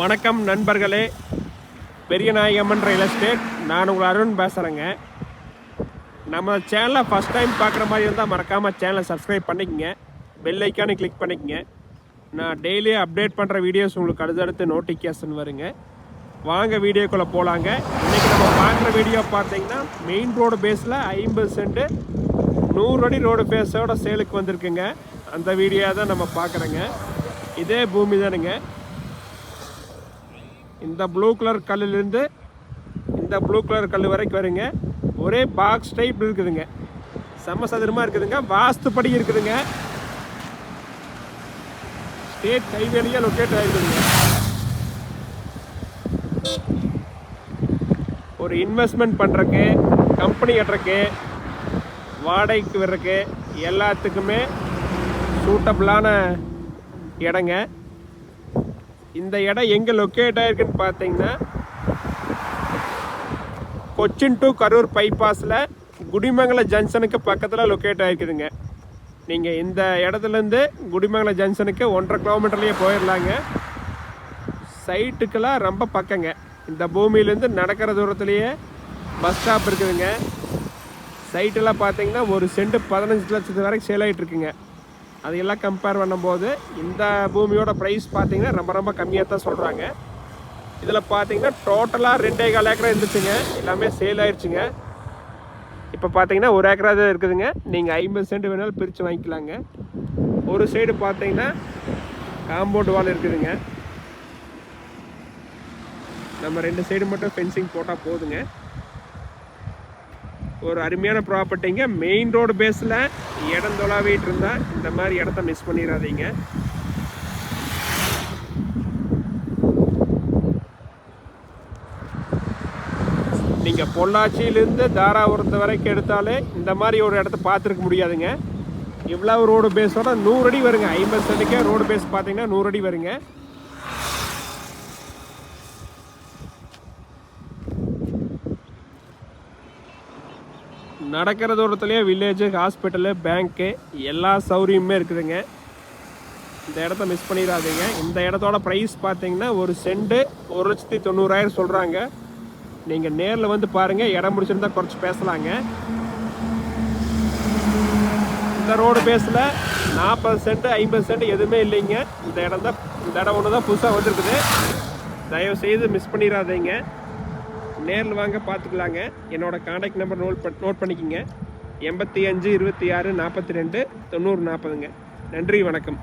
வணக்கம் நண்பர்களே. பெரிய நாயகம்மன் ரியல் எஸ்டேட் நான் உங்கள் அருண் பேசுகிறேங்க நம்ம சேனலை ஃபஸ்ட் டைம் பார்க்குற மாதிரி இருந்தால் மறக்காமல் சேனலை சப்ஸ்கிரைப் பண்ணிக்கங்க. பெல் ஐக்கானு கிளிக் பண்ணிக்கங்க. நான் டெய்லி அப்டேட் பண்ணுற வீடியோஸ் உங்களுக்கு அடுத்தடுத்து நோட்டிஃபிகேஷன் வருங்க. வாங்க வீடியோக்குள்ளே போகலாங்க இன்றைக்கி நம்ம பார்க்குற வீடியோ பார்த்தீங்கன்னா மெயின் ரோடு பேஸில் ஐம்பது சென்ட்டு நூறு அடி ரோடு பேஸோட சேலுக்கு வந்திருக்குங்க. அந்த வீடியோ தான் நம்ம பார்க்குறோங்க. இதே பூமி தானுங்க. இந்த ப்ளூ கலர் கல்லுலேருந்து இந்த ப்ளூ கலர் கல் வரைக்கும் வருங்க. ஒரே பாக்ஸ் டைப் இருக்குதுங்க. சமசதுரமாக சதுரமாக இருக்குதுங்க. வாஸ்துப்படி இருக்குதுங்க. ஸ்டேட் ஹைவேலையே லொக்கேட் ஆகிருக்குதுங்க ஒரு இன்வெஸ்ட்மெண்ட் பண்ணுறக்கு கம்பெனி கட்டுறக்கு வாடகைக்கு வர்றக்கு எல்லாத்துக்குமே சூட்டபிளான இடங்க. இந்த இடம் எங்கே லொக்கேட் ஆயிருக்குன்னு பார்த்தீங்கன்னா கொச்சின் டு கரூர் பைபாஸில் குடிமங்கலம் ஜங்ஷனுக்கு பக்கத்தில் லொக்கேட் ஆகிருக்குதுங்க நீங்கள் இந்த இடத்துலேருந்து குடிமங்கலம் ஜங்ஷனுக்கு ஒன்றரை கிலோமீட்டர்லேயே போயிடலாங்க சைட்டுக்கெல்லாம் ரொம்ப பக்கங்க. இந்த பூமியிலேருந்து நடக்கிற தூரத்துலேயே பஸ் ஸ்டாப் இருக்குதுங்க. சைட்டெல்லாம் பார்த்தீங்கன்னா ஒரு சென்ட் பதினஞ்சு லட்சத்து வரைக்கும் சேல் ஆகிட்டு இருக்குங்க. அதையெல்லாம் கம்பேர் பண்ணும்போது இந்த பூமியோட ப்ரைஸ் பார்த்தீங்கன்னா ரொம்ப ரொம்ப கம்மியாக தான் சொல்கிறாங்க இதில் பார்த்தீங்கன்னா டோட்டலாக ரெண்டே கால் ஏக்கரா இருந்துச்சுங்க. எல்லாமே சேல் ஆயிடுச்சுங்க இப்போ பார்த்தீங்கன்னா ஒரு ஏக்கரா தான் இருக்குதுங்க. நீங்கள் ஐம்பது சென்ட் வேணாலும் பிரித்து வாங்கிக்கலாங்க. ஒரு சைடு பார்த்தீங்கன்னா காம்பவுண்ட் வால் இருக்குதுங்க. நம்ம ரெண்டு சைடு மட்டும் ஃபென்சிங் போட்டால் போதுங்க. ஒரு அருமையான ப்ராப்பர்ட்டிங்க மெயின் ரோடு பேஸில் இடம் தொலாவிட்டு இருந்தால் இந்த மாதிரி இடத்த மிஸ் பண்ணிடாதீங்க. நீங்கள் பொள்ளாச்சியிலேருந்து தாராபுரத்து வரைக்கும் எடுத்தாலே இந்த மாதிரி ஒரு இடத்த பார்த்துருக்க முடியாதுங்க. இவ்வளவு ரோடு பேஸோட நூறு அடி வருங்க. ஐம்பது சென்ட்டுக்கே ரோடு பேஸ் பார்த்தீங்கன்னா நூறு அடி வருங்க. நடக்கிற தூரத்துலேயே வில்லேஜு ஹாஸ்பிட்டலு பேங்க்கு எல்லா சௌகரியமுமே இருக்குதுங்க. இந்த இடத்த மிஸ் பண்ணிடாதீங்க. இந்த இடத்தோட ப்ரைஸ் பார்த்தீங்கன்னா ஒரு செண்டு ஒரு லட்சத்தி தொண்ணூறாயிரம் சொல்கிறாங்க நீங்கள் நேரில் வந்து பாருங்கள் இடம் முடிச்சிருந்தா குறைச்சி பேசலாங்க. இந்த ரோடு பேஸில் நாற்பது சென்ட் ஐம்பது சென்ட் எதுவுமே இல்லைங்க. இந்த இடம் தான் இந்த இடம் ஒன்று தான் புதுசாக வந்திருக்குது. தயவு செய்து மிஸ் பண்ணிடாதீங்க. நேரில் வாங்க பார்த்துக்கலாங்க என்னோடய காண்டாக்ட் நம்பர் நோட் பண் நோட் பண்ணிக்கோங்க. எண்பத்தி அஞ்சு இருபத்தி ஆறு நாற்பத்தி ரெண்டு தொண்ணூறு நாற்பதுங்க நன்றி வணக்கம்.